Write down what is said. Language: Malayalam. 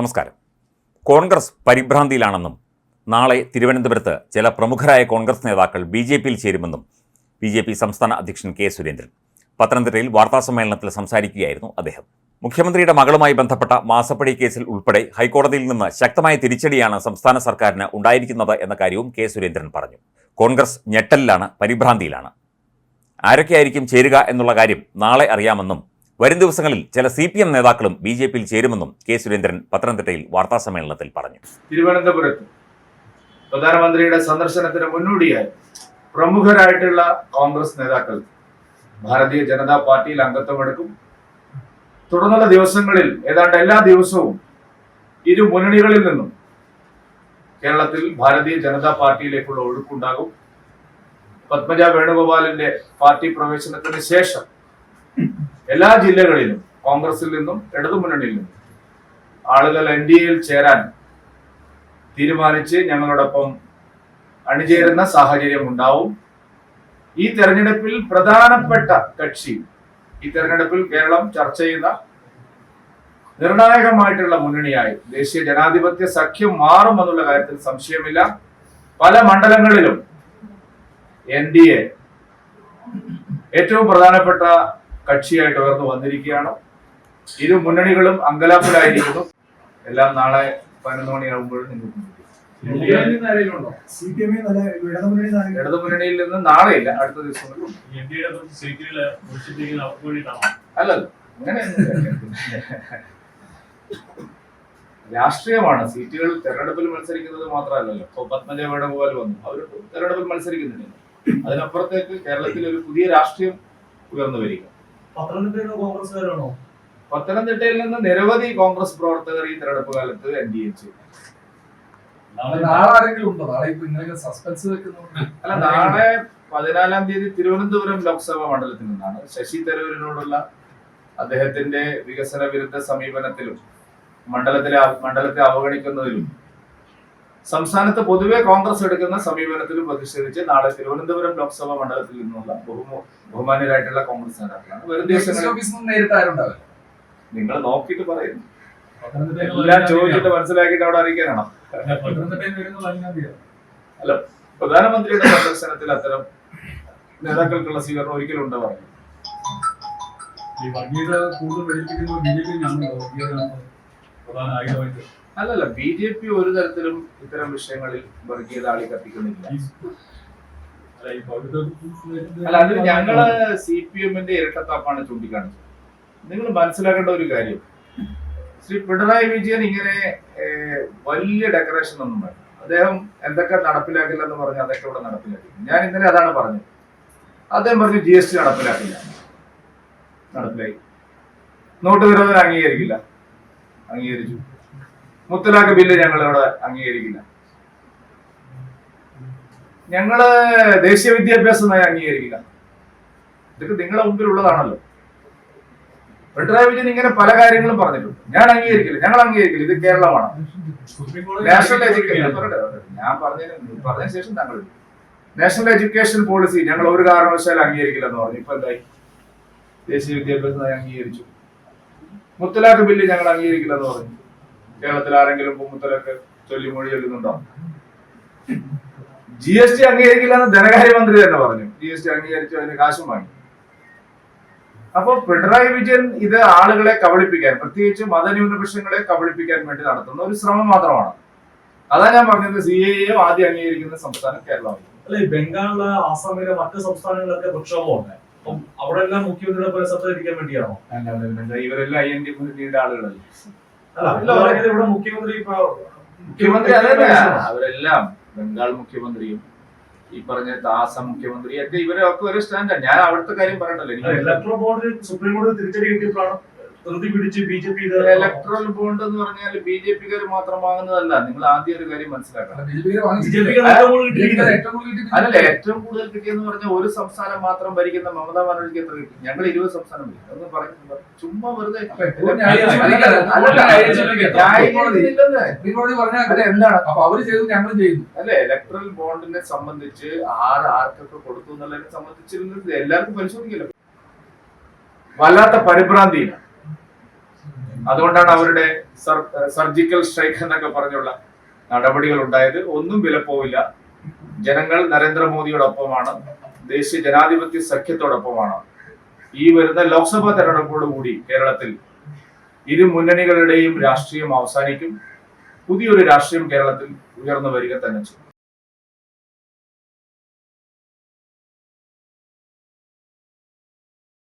നമസ്കാരം. കോൺഗ്രസ് പരിഭ്രാന്തിയിലാണെന്നും നാളെ തിരുവനന്തപുരത്ത് ചില പ്രമുഖരായ കോൺഗ്രസ് നേതാക്കൾ ബി ജെ പിയിൽ ചേരുമെന്നും ബി ജെ പി സംസ്ഥാന അധ്യക്ഷൻ കെ സുരേന്ദ്രൻ പത്തനംതിട്ടയിൽ വാർത്താസമ്മേളനത്തിൽ സംസാരിക്കുകയായിരുന്നു അദ്ദേഹം. മുഖ്യമന്ത്രിയുടെ മകളുമായി ബന്ധപ്പെട്ട മാസപ്പടി കേസിൽ ഉൾപ്പെടെ ഹൈക്കോടതിയിൽ നിന്ന് ശക്തമായ തിരിച്ചടിയാണ് സംസ്ഥാന സർക്കാരിന് ഉണ്ടായിരിക്കുന്നത് എന്ന കാര്യവും കെ സുരേന്ദ്രൻ പറഞ്ഞു. കോൺഗ്രസ് ഞെട്ടലിലാണ് പരിഭ്രാന്തിയിലാണ്. ആരൊക്കെയായിരിക്കും ചേരുക എന്നുള്ള കാര്യം നാളെ അറിയാമെന്നും വരും ദിവസങ്ങളിൽ ചില സി പി എം നേതാക്കളും ബി ജെ പിയിൽ ചേരുമെന്നും കെ സുരേന്ദ്രൻ പത്തനംതിട്ടയിൽ വാർത്താസമ്മേളനത്തിൽ പറഞ്ഞു. തിരുവനന്തപുരത്ത് പ്രധാനമന്ത്രിയുടെ സന്ദർശനത്തിന് മുന്നോടിയായി പ്രമുഖരായിട്ടുള്ള കോൺഗ്രസ് നേതാക്കൾ ഭാരതീയ ജനതാ പാർട്ടിയിൽ അംഗത്വമെടുക്കും തുടർന്നുള്ള ദിവസങ്ങളിൽ ഏതാണ്ട് എല്ലാ ദിവസവും ഇരു മുന്നണികളിൽ നിന്നും കേരളത്തിൽ ഭാരതീയ ജനതാ പാർട്ടിയിലേക്കുള്ള ഒഴുക്കുണ്ടാകും. പത്മജ വേണുഗോപാലിന്റെ പാർട്ടി പ്രവേശനത്തിന് ശേഷം എല്ലാ ജില്ലകളിലും കോൺഗ്രസിൽ നിന്നും ഇടതുമുന്നണിയിൽ നിന്നും ആളുകൾ എൻ ഡി എയിൽ ചേരാൻ തീരുമാനിച്ച് ഞങ്ങളോടൊപ്പം അണിചേരുന്ന സാഹചര്യം ഉണ്ടാവും. ഈ തെരഞ്ഞെടുപ്പിൽ പ്രധാനപ്പെട്ട കക്ഷി ഈ തെരഞ്ഞെടുപ്പിൽ കേരളം ചർച്ച ചെയ്യുന്ന നിർണായകമായിട്ടുള്ള മുന്നണിയായി ദേശീയ ജനാധിപത്യ സഖ്യം മാറുമെന്നുള്ള കാര്യത്തിൽ സംശയമില്ല. പല മണ്ഡലങ്ങളിലും എൻ ഡി എ ഏറ്റവും പ്രധാനപ്പെട്ട കക്ഷിയായിട്ട് ഉയർന്നു വന്നിരിക്കുകയാണ്. ഇരു മുന്നണികളും അങ്കലാപ്പിലായിരിക്കുന്നു. എല്ലാം നാളെ പതിനൊന്ന് മണിയാകുമ്പോൾ നിങ്ങൾക്ക് സി പി എമ്മിൽ നല്ല ഇടതുമുന്നണി നായകൻ ഇടതു മുന്നണിയിൽ നിന്ന് നാളെ ഇല്ല അടുത്ത വേണ്ടിയിട്ടാണോ? അല്ലല്ല രാഷ്ട്രീയമാണ്. സീറ്റുകൾ തെരഞ്ഞെടുപ്പിൽ മത്സരിക്കുന്നത് മാത്രമല്ലല്ലോ. ഇപ്പൊ പത്മദേവയുടെ പോലെ വന്നു. അവർ തെരഞ്ഞെടുപ്പിൽ മത്സരിക്കുന്നില്ല അതിനപ്പുറത്തേക്ക് കേരളത്തിൽ ഒരു പുതിയ രാഷ്ട്രീയം ഉയർന്നു വരിക പത്തനംതിട്ടയിലെ കോൺഗ്രസ്സുകാരാണോ പത്തനംതിട്ടയിൽ നിന്ന് നിരവധി കോൺഗ്രസ് പ്രവർത്തകർ ഈ തെരഞ്ഞെടുപ്പ് കാലത്ത് എൻ ഡി എ നാളെ നാളെ ആരെങ്കിലും ഉണ്ടോ? നാളെ ഇപ്പൊ ഇങ്ങനെ സസ്പെൻസ് വെക്കുന്നു അല്ല നാളെ പതിനാലാം തീയതി തിരുവനന്തപുരം ലോക്സഭാ മണ്ഡലത്തിൽ നിന്നാണ് ശശി തരൂരിനോടുള്ള അദ്ദേഹത്തിന്റെ വികസന വിരുദ്ധ സമീപനത്തിലും മണ്ഡലത്തിലെ മണ്ഡലത്തെ അവഗണിക്കുന്നതിലും സംസ്ഥാനത്ത് പൊതുവെ കോൺഗ്രസ് എടുക്കുന്ന സമീപനത്തിൽ പ്രതിഷേധിച്ച് നാളെ തിരുവനന്തപുരം ലോക്സഭാ മണ്ഡലത്തിൽ നിന്നുള്ള ബഹുമോ ബഹുമാന്യരായിട്ടുള്ള കോൺഗ്രസ് നേതാക്കളാണ് വരും ദിവസങ്ങളിൽ നിങ്ങൾ നോക്കിയിട്ട് പറയുന്നു എല്ലാം ചോദിച്ചിട്ട് മനസ്സിലാക്കിയിട്ട് അവിടെ അറിയിക്കാനാണോ? അല്ല പ്രധാനമന്ത്രിയുടെ സന്ദർശനത്തിൽ അത്തരം നേതാക്കൾക്കുള്ള സ്വീകരണം ഒരിക്കലും ഉണ്ടോ ഈ വർഗീയത കൂടുതൽ പ്രചരിപ്പിക്കുന്നത് ബി ജെ പി ഞാനുണ്ടോ വർഗീയത പ്രധാന ആയുധമായിട്ട് അല്ലല്ല ബി ജെ പി ഒരു തരത്തിലും ഇത്തരം വിഷയങ്ങളിൽ വർഗീയത ആളി കത്തിക്കുന്നില്ല. അല്ല അതിൽ ഞങ്ങൾ സി പി എമ്മിന്റെ ഇരട്ടത്താപ്പാണ് ചൂണ്ടിക്കാണിച്ചത്. നിങ്ങൾ മനസ്സിലാക്കേണ്ട ഒരു കാര്യം. ശ്രീ പിണറായി വിജയൻ ഇങ്ങനെ വലിയ ഡെക്കറേഷൻ ഒന്നും വേണം അദ്ദേഹം എന്തൊക്കെ നടപ്പിലാക്കില്ല എന്ന് പറഞ്ഞ് അതൊക്കെ ഇവിടെ നടപ്പിലാക്കി ഞാൻ ഇന്നലെ അതാണ് പറഞ്ഞത്. അദ്ദേഹം പറഞ്ഞു ജി എസ് ടി നടപ്പിലാക്കില്ല നടപ്പിലായി. നോട്ട് നിരോധനം അംഗീകരിക്കില്ല. അംഗീകരിച്ചു. മുത്തലാഖ് ബില്ല് ഞങ്ങൾ ഇവിടെ അംഗീകരിക്കില്ല. ഞങ്ങൾ ദേശീയ വിദ്യാഭ്യാസ നയം അംഗീകരിക്കില്ല. ഇതൊക്കെ നിങ്ങളുടെ മുമ്പിലുള്ളതാണല്ലോ. പിണറായി വിജയൻ ഇങ്ങനെ പല കാര്യങ്ങളും പറഞ്ഞിട്ടുണ്ട്. ഞാൻ അംഗീകരിക്കില്ല. ഞങ്ങൾ അംഗീകരിക്കില്ല. ഇത് കേരളമാണ്. നാഷണൽ എഡ്യൂക്കേഷൻ ഞാൻ പറഞ്ഞതിന് പറഞ്ഞ ശേഷം താങ്കൾ നാഷണൽ എഡ്യൂക്കേഷൻ പോളിസി ഞങ്ങൾ ഒരു കാരണവശാലും അംഗീകരിക്കില്ല എന്ന് പറഞ്ഞു. ഇപ്പൊ എന്തായി? ദേശീയ വിദ്യാഭ്യാസ നയം അംഗീകരിച്ചു. മുത്തലാഖ് ബില്ല് ഞങ്ങൾ അംഗീകരിക്കില്ലെന്ന് പറഞ്ഞു. കേരളത്തിൽ ആരെങ്കിലും മുത്തലാഖ് ചൊല്ലി മൊഴി ചൊല്ലുന്നുണ്ടോ? ജി എസ് ടി അംഗീകരിക്കില്ലെന്ന് ധനകാര്യമന്ത്രി തന്നെ പറഞ്ഞു. ജി എസ് ടി അംഗീകരിച്ചു അതിന് കാശും വാങ്ങി. അപ്പൊ പിണറായി വിജയൻ ഇത് ആളുകളെ കബളിപ്പിക്കാൻ പ്രത്യേകിച്ച് മതന്യൂനപക്ഷങ്ങളെ കബളിപ്പിക്കാൻ വേണ്ടി നടത്തുന്ന ഒരു ശ്രമം മാത്രമാണ്. അതാ ഞാൻ പറഞ്ഞത് സി എ ആദ്യം അംഗീകരിക്കുന്ന സംസ്ഥാനം കേരളമാണ്. അല്ലെ ബംഗാളിൽ ആസാമിലെ മറ്റു സംസ്ഥാനങ്ങളിലൊക്കെ പ്രക്ഷോഭമുണ്ട് അപ്പം അവിടെ എല്ലാം മുഖ്യമന്ത്രിയുടെ പരിസരത്ത് ഇരിക്കാൻ വേണ്ടിയാണോ? ഇവരെല്ലാം ഐ എൻ ഡി മുന്നണിയുടെ ആളുകളല്ലേ? അല്ല ഇവിടെ മുഖ്യമന്ത്രി ഇപ്പൊ മുഖ്യമന്ത്രി അതല്ല അവരെല്ലാം ബംഗാൾ മുഖ്യമന്ത്രിയും ഈ പറഞ്ഞ ദാസ മുഖ്യമന്ത്രി ഒക്കെ ഇവരൊക്കെ ഒരു സ്റ്റാൻഡാണ് ഞാൻ അവിടുത്തെ കാര്യം പറയണ്ടല്ലോ. ഇലക്ട്രോ ബോർഡിൽ സുപ്രീം കോടതി തിരിച്ചടി കിട്ടിയപ്പോഴാണ്? ധൃതി പിടിച്ച് B J P electoral bond എന്ന് പറഞ്ഞാൽ ബി ജെ പിക്കാർ മാത്രം വാങ്ങുന്നതല്ല. നിങ്ങൾ ആദ്യം ഒരു കാര്യം മനസ്സിലാക്കണം. അല്ല ഏറ്റവും കൂടുതൽ കിട്ടിയിരിക്കുന്നത്. ഏറ്റവും അല്ലല്ല ഏറ്റവും കൂടുതൽ കിട്ടിയെന്ന് പറഞ്ഞാൽ ഒരു സംസ്ഥാനം മാത്രം ഭരിക്കുന്ന മമതാ ബാനർജിക്ക് എത്ര കിട്ടി? ഞങ്ങൾ ഇരുപത് സംസ്ഥാനം ഭരിക്കും. അതൊന്നും പറയുന്നത് ചുമ്മാ വെറുതെ എന്താണ്? അപ്പൊ അവർ ചെയ്തു ഞങ്ങളും ചെയ്യുന്നു അല്ലെ ഇലക്ട്രൽ ബോണ്ടിനെ സംബന്ധിച്ച് ആറ് ആർക്കൊക്കെ കൊടുത്തു എന്നുള്ളതിനെ സംബന്ധിച്ചിരുന്നത് എല്ലാവർക്കും പരിശോധിക്കല്ലോ. വല്ലാത്ത പരിഭ്രാന്തിയില്ല അതുകൊണ്ടാണ് അവരുടെ സർജിക്കൽ സ്ട്രൈക്ക് എന്നൊക്കെ പറഞ്ഞുള്ള നടപടികൾ ഉണ്ടായത് ഒന്നും വിലപ്പോവില്ല ജനങ്ങൾ നരേന്ദ്രമോദിയോടൊപ്പമാണ്. ദേശീയ ജനാധിപത്യ സഖ്യത്തോടൊപ്പമാണ്. ഈ വരുന്ന ലോക്സഭാ തെരഞ്ഞെടുപ്പോടുകൂടി കേരളത്തിൽ ഇരു മുന്നണികളുടെയും രാഷ്ട്രീയം അവസാനിക്കും. പുതിയൊരു രാഷ്ട്രീയം കേരളത്തിൽ ഉയർന്നു വരിക തന്നെ ചെയ്യും.